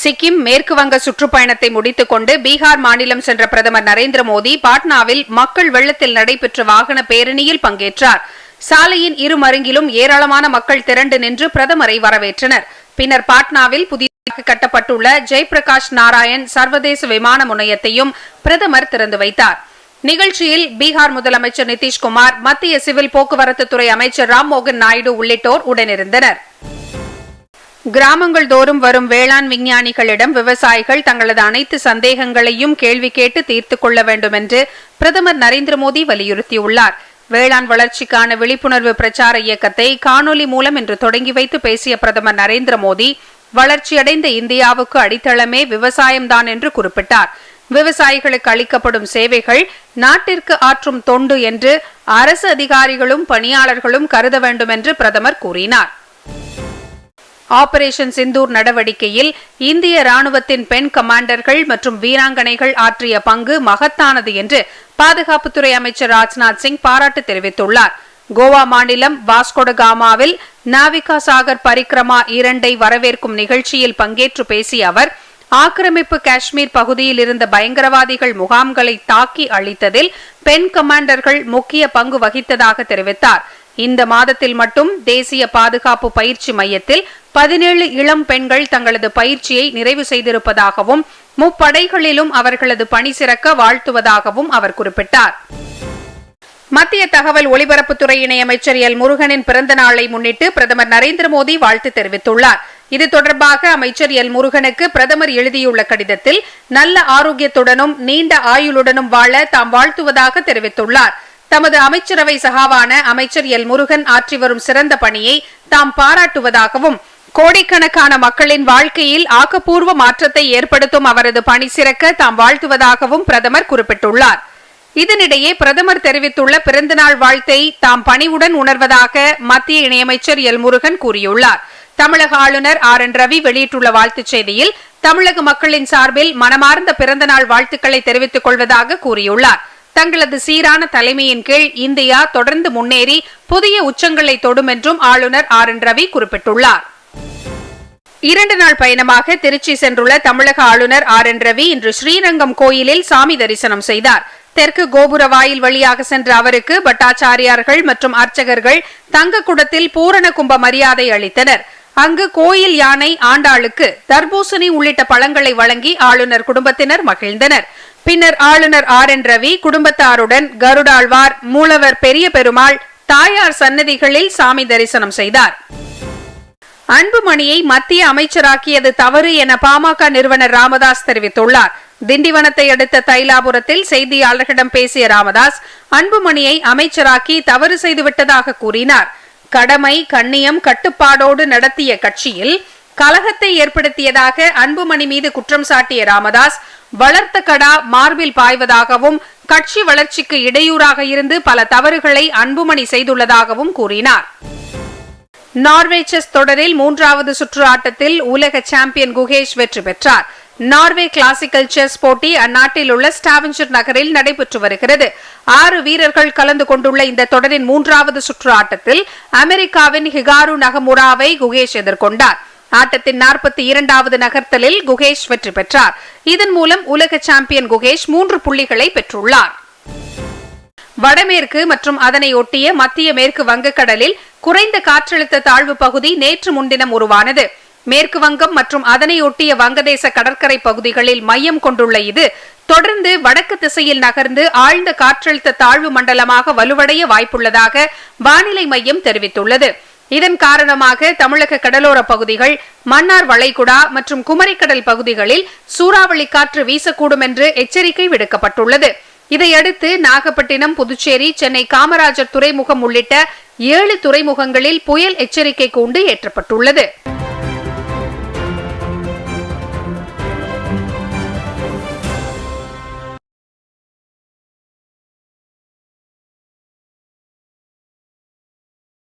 சிக்கிம் மேற்கு வங்க சுற்றுப்பயணத்தை முடித்துக் கொண்டு பீகார் மாநிலம் சென்ற பிரதமர் நரேந்திர மோடி பாட்னாவில் மக்கள் வெள்ளத்தில் நடைபெற்ற வாகன பேரணியில் பங்கேற்றார். சாலையின் இரு மருங்கிலும் ஏராளமான மக்கள் திரண்டு நின்று பிரதமரை வரவேற்றனர். பின்னர் பாட்னாவில் புதிதாக கட்டப்பட்டுள்ள ஜெயபிரகாஷ் நாராயண் சர்வதேச விமான முனையத்தையும் பிரதமர் திறந்து வைத்தார். நிகழ்ச்சியில் பீகார் முதலமைச்சர் நிதிஷ்குமார் மத்திய சிவில் போக்குவரத்து துறை அமைச்சர் ராம்மோகன் நாயுடு உள்ளிட்டோர் உடனிருந்தனர். கிராமங்கள் தோறும் வரும் வேளாண் விஞ்ஞானிகளிடம் விவசாயிகள் தங்களது அனைத்து சந்தேகங்களையும் கேள்வி கேட்டு தீர்த்து கொள்ள வேண்டும் என்று பிரதமர் நரேந்திர மோடி வலியுறுத்தியுள்ளார். வேளாண் வளர்ச்சிக்கான விழிப்புணர்வு பிரச்சார இயக்கத்தை காணொலி மூலம் இன்று தொடங்கி வைத்து பேசிய பிரதமர் நரேந்திர மோடி வளர்ச்சியடைந்த இந்தியாவுக்கு அடித்தளமே விவசாயம்தான் என்று குறிப்பிட்டார். விவசாயிகளுக்கு அளிக்கப்படும் சேவைகள் நாட்டிற்கு ஆற்றும் தொண்டு என்று அரசு அதிகாரிகளும் பணியாளர்களும் கருத வேண்டும் என்று பிரதமர் கூறினார். ஆபரேஷன் சிந்தூர் நடவடிக்கையில் இந்திய ராணுவத்தின் பெண் கமாண்டர்கள் மற்றும் வீராங்கனைகள் ஆற்றிய பங்கு மகத்தானது என்று பாதுகாப்புத்துறை அமைச்சர் ராஜ்நாத் சிங் பாராட்டு தெரிவித்துள்ளார். கோவா மாநிலம் வாஸ்கோடகாமாவில் நாவிகா சாகர் பரிக்ரமா இரண்டை வரவேற்கும் நிகழ்ச்சியில் பங்கேற்று பேசிய அவர் ஆக்கிரமிப்பு காஷ்மீர் பகுதியில் இருந்த பயங்கரவாதிகள் முகாம்களை தாக்கி அழித்ததில் பெண் கமாண்டர்கள் முக்கிய பங்கு வகித்ததாக தெரிவித்தார். இந்த மாதத்தில் மட்டும் தேசிய பாதுகாப்பு பயிற்சி மையத்தில் பதினேழு இளம் பெண்கள் தங்களது பயிற்சியை நிறைவு செய்திருப்பதாகவும் முப்படைகளிலும் அவர்களது பணி சிறக்க வாழ்த்துவதாகவும் அவர் குறிப்பிட்டார். மத்திய தகவல் ஒலிபரப்புத்துறை இணையமைச்சர் எல். முருகனின் பிறந்த நாளை முன்னிட்டு பிரதமர் நரேந்திர மோடி வாழ்த்து தெரிவித்துள்ளார். இது தொடர்பாக அமைச்சர் எல். முருகனுக்கு பிரதமர் எழுதியுள்ள கடிதத்தில் நல்ல ஆரோக்கியத்துடனும் நீண்ட ஆயுளுடனும் வாழ தாம் வாழ்த்துவதாக தெரிவித்துள்ளார். தமது அமைச்சரவை சகாவான அமைச்சர் எல். முருகன் ஆற்றி வரும் சிறந்த பணியை தாம் பாராட்டுவதாகவும் கோடிக்கணக்கான மக்களின் வாழ்க்கையில் ஆக்கப்பூர்வ மாற்றத்தை ஏற்படுத்தும் அவரது பணி சிறக்க தாம் வாழ்த்துவதாகவும் பிரதமர் குறிப்பிட்டுள்ளார். இதனிடையே பிரதமர் தெரிவித்துள்ள பிறந்தநாள் வாழ்த்தை தாம் பணிவுடன் உணர்வதாக மத்திய இணையமைச்சர் எல். முருகன் கூறியுள்ளார். தமிழக ஆளுநர் ஆர். என். ரவி வெளியிட்டுள்ள வாழ்த்துச் செய்தியில் தமிழக மக்களின் சார்பில் மனமார்ந்த பிறந்தநாள் வாழ்த்துக்களை தெரிவித்துக் கொள்வதாக கூறியுள்ளார். தங்களது சீரான தலைமையின் கீழ் இந்தியா தொடர்ந்து முன்னேறி புதிய உச்சங்களை தொடும் என்றும் ஆளுநர் ஆர் என் ரவி குறிப்பிட்டுள்ளார். இரண்டு நாள் பயணமாக திருச்சி சென்றுள்ள தமிழக ஆளுநர் ஆர் என் ரவி இன்று ஸ்ரீரங்கம் கோயிலில் சாமி தரிசனம் செய்தார். தெற்கு கோபுர வாயில் வழியாக சென்ற அவருக்கு பட்டாச்சாரியார்கள் மற்றும் அர்ச்சகர்கள் தங்க குடத்தில் பூரண கும்ப மரியாதை அளித்தனர். அங்கு கோயில் யானை ஆண்டாளுக்கு தர்பூசணி உள்ளிட்ட பழங்களை வழங்கி ஆளுநர் குடும்பத்தினர் மகிழ்ந்தனர். பின்னர் ஆளுநர் ஆர் என் ரவி குடும்பத்தாருடன் கருடாழ்வார் மூலவர் பெரிய பெருமாள் தாயார் சன்னதிகளில் சாமி தரிசனம் செய்தார். அன்புமணியை மத்திய அமைச்சராக்கியது தவறு என பாமக நிறுவனர் ராமதாஸ் தெரிவித்துள்ளார். திண்டிவனத்தை அடுத்த தைலாபுரத்தில் செய்தியாளர்களிடம் பேசிய ராமதாஸ் அன்புமணியை அமைச்சராக்கி தவறு செய்துவிட்டதாக கூறினார். கடமை கண்ணியம் கட்டுப்பாடோடு நடத்திய கட்சியில் கலகத்தை ஏற்படுத்தியதாக அன்புமணி மீது குற்றம் சாட்டிய ராமதாஸ் வளர்த்த கடா மார்பில் பாய்வதாகவும் கட்சி வளர்ச்சிக்கு இடையூறாக இருந்து பல தவறுகளை அன்புமணி செய்துள்ளதாகவும் கூறினார். நார்வே செஸ் தொடரில் மூன்றாவது சுற்று ஆட்டத்தில் உலக சாம்பியன் குகேஷ் வெற்றி பெற்றார். நார்வே கிளாசிக்கல் செஸ் போட்டி அந்நாட்டில் உள்ள ஸ்டாவின்சர் நகரில் நடைபெற்று வருகிறது. ஆறு வீரர்கள் கலந்து கொண்டுள்ள இந்த தொடரின் மூன்றாவது சுற்று ஆட்டத்தில் அமெரிக்காவின் ஹிகாரு நகமுராவை குகேஷ் எதிர்கொண்டார். ஆட்டத்தின் நாற்பத்தி இரண்டாவது நகர்த்தலில் குகேஷ் வெற்றி பெற்றார். இதன் மூலம் உலக சாம்பியன் குகேஷ் மூன்று புள்ளிகளை பெற்றுள்ளார். வடமேற்கு மற்றும் அதனை ஒட்டிய மத்திய மேற்கு வங்கக்கடலில் குறைந்த காற்றழுத்த தாழ்வு பகுதி நேற்று முன்தினம் உருவானது. மேற்கு வங்கம் மற்றும் அதனை ஒட்டிய வங்கதேச கடற்கரை பகுதிகளில் மையம் கொண்டுள்ள இது தொடர்ந்து வடக்கு திசையில் நகர்ந்து ஆழ்ந்த காற்றழுத்த தாழ்வு மண்டலமாக வலுவடைய வாய்ப்புள்ளதாக வானிலை மையம் தெரிவித்துள்ளது. இதன் காரணமாக தமிழக கடலோர பகுதிகள் மன்னார் வளைகுடா மற்றும் குமரிக்கடல் பகுதிகளில் சூறாவளி காற்று வீசக்கூடும் என்று எச்சரிக்கை விடுக்கப்பட்டுள்ளது. இதையடுத்து நாகப்பட்டினம் புதுச்சேரி சென்னை காமராஜர் துறைமுகம் உள்ளிட்ட ஏழு துறைமுகங்களில் புயல் எச்சரிக்கை கூண்டு ஏற்றப்பட்டுள்ளது.